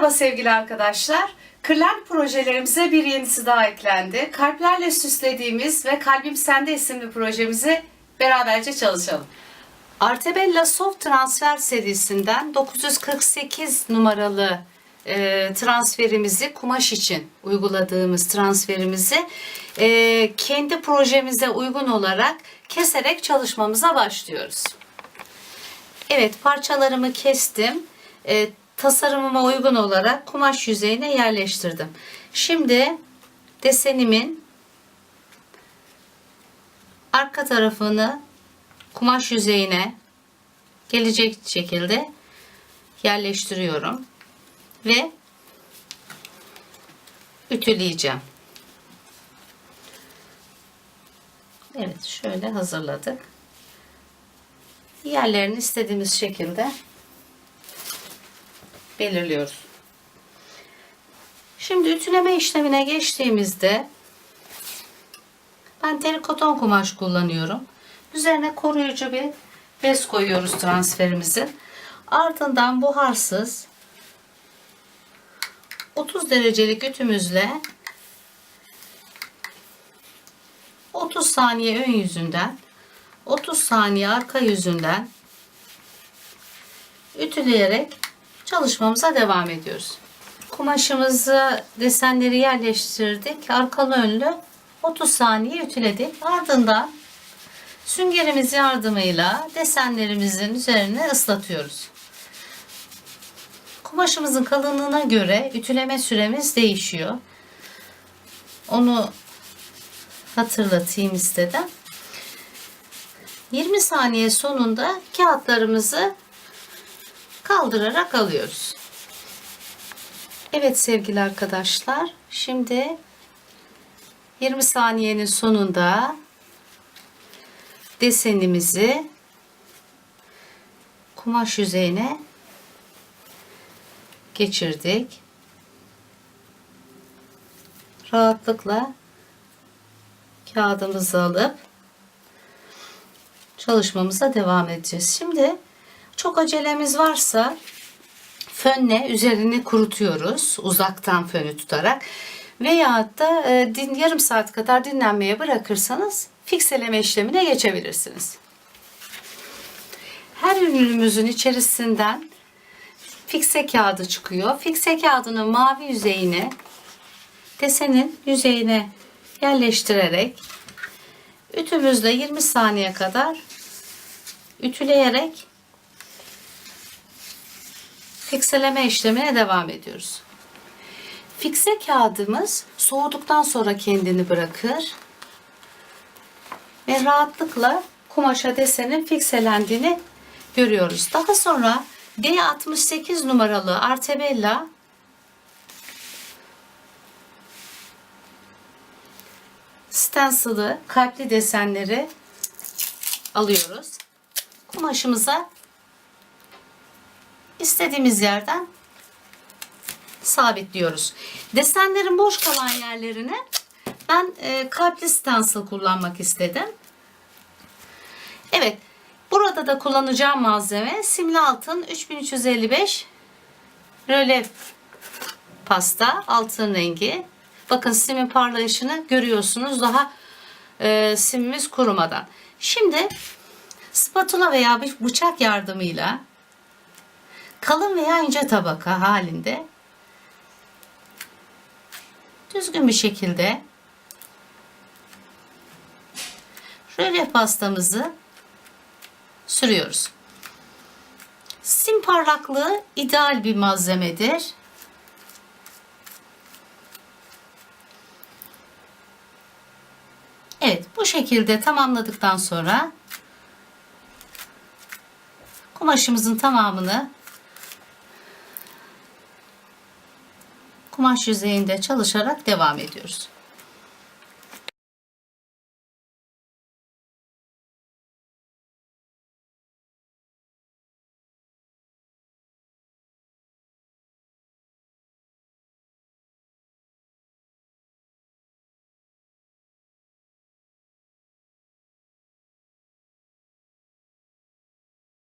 Merhaba sevgili arkadaşlar. Kırlent projelerimize bir yenisi daha eklendi. Kalplerle süslediğimiz ve Kalbim Sende isimli projemizi beraberce çalışalım. Artebella Soft Transfer serisinden 948 numaralı e, transferimizi kumaş için uyguladığımız transferimizi e, kendi projemize uygun olarak keserek çalışmamıza başlıyoruz. Evet parçalarımı kestim. E, tasarımıma uygun olarak kumaş yüzeyine yerleştirdim. Şimdi desenimin arka tarafını kumaş yüzeyine gelecek şekilde yerleştiriyorum ve ütüleyeceğim. Evet şöyle hazırladık. Yerlerini istediğimiz şekilde belirliyoruz. Şimdi ütüleme işlemine geçtiğimizde ben terikoton kumaş kullanıyorum. Üzerine koruyucu bir bez koyuyoruz transferimizin. Ardından buharsız 30 derecelik ütümüzle 30 saniye ön yüzünden 30 saniye arka yüzünden ütüleyerek çalışmamıza devam ediyoruz. Kumaşımızı desenleri yerleştirdik. Arkalı önlü 30 saniye ütüledik. Ardından süngerimiz yardımıyla desenlerimizin üzerine ıslatıyoruz. Kumaşımızın kalınlığına göre ütüleme süremiz değişiyor. Onu hatırlatayım istedim. 20 saniye sonunda kağıtlarımızı kaldırarak alıyoruz. Evet sevgili arkadaşlar. Şimdi 20 saniyenin sonunda desenimizi kumaş yüzeyine geçirdik. Rahatlıkla kağıdımızı alıp çalışmamıza devam edeceğiz. Şimdi çok acelemiz varsa fönle üzerini kurutuyoruz. Uzaktan fönü tutarak. Veyahut da e, din, yarım saat kadar dinlenmeye bırakırsanız fikseleme işlemine geçebilirsiniz. Her ürünümüzün içerisinden fikse kağıdı çıkıyor. Fikse kağıdının mavi yüzeyini desenin yüzeyine yerleştirerek ütümüzde 20 saniye kadar ütüleyerek fikseleme işlemine devam ediyoruz. Fikse kağıdımız soğuduktan sonra kendini bırakır ve rahatlıkla kumaşa desenin fikselendiğini görüyoruz. Daha sonra D68 numaralı Artebella stencil'ı kalpli desenleri alıyoruz. Kumaşımıza istediğimiz yerden sabitliyoruz. Desenlerin boş kalan yerlerine ben e, kalpli stencil kullanmak istedim. Evet. Burada da kullanacağım malzeme simli altın 3355 rölef pasta altın rengi. Bakın simin parlayışını görüyorsunuz daha e, simimiz kurumadan. Şimdi spatula veya bir bıçak yardımıyla kalın veya ince tabaka halinde düzgün bir şekilde rölyef pastamızı sürüyoruz. Sim parlaklığı ideal bir malzemedir. Evet bu şekilde tamamladıktan sonra kumaşımızın tamamını kumaş yüzeyinde çalışarak devam ediyoruz.